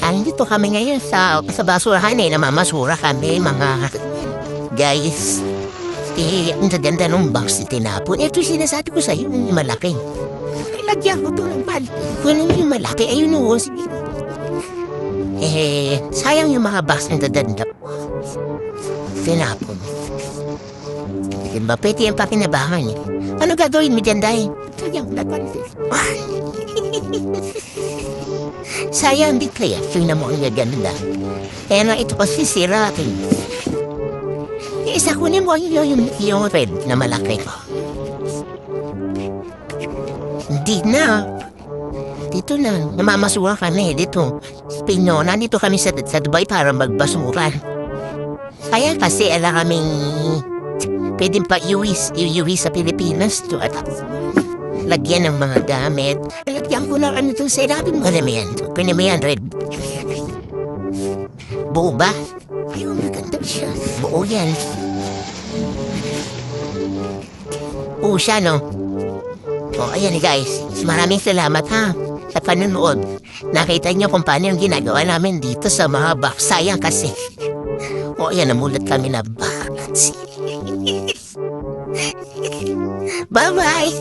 Andito kami ngayon sa, sa basurahan eh. Namamasura kami mga guys. Eh, ang ganda ng box na tinapon. Ito sinasabi ko sa'yo, yung malaki. Lagyan ko to ng bal. Kunin yung malaki. Ayun o, sige. Eh, sayang yung mga box na dadanda. Tinapon. Ba, pwede yung pakinabangan eh. Ano gagawin mo dyan, Day? Sayang, laban. Sayang, di kaya. Tingnan mo ang gaganda. Eh, na ito kasi sira akin. Eh, Isa kunin mo yung, yung, yung red na malaki ko. Hindi na. Dito na. Namamasura kami. Dito. Pino, nandito kami sa, sa Dubai para magbasura. Kaya kasi ala kaming pwedeng pa iuwi, iuwi sa Pilipinas to at lagyan ng mga gamit. Lagyan ko lang ano to sa ilalim mo na yan. Kunin mo yan, Red. Buo ba? Ayun, maganda siya. Buo yan. Buo siya, no? O, ayan guys. Maraming salamat ha sa panonood. Nakita niyo kung paano yung ginagawa namin dito sa mga box. Sayang kasi. O, ayan, namulat kami na box. Bye-bye!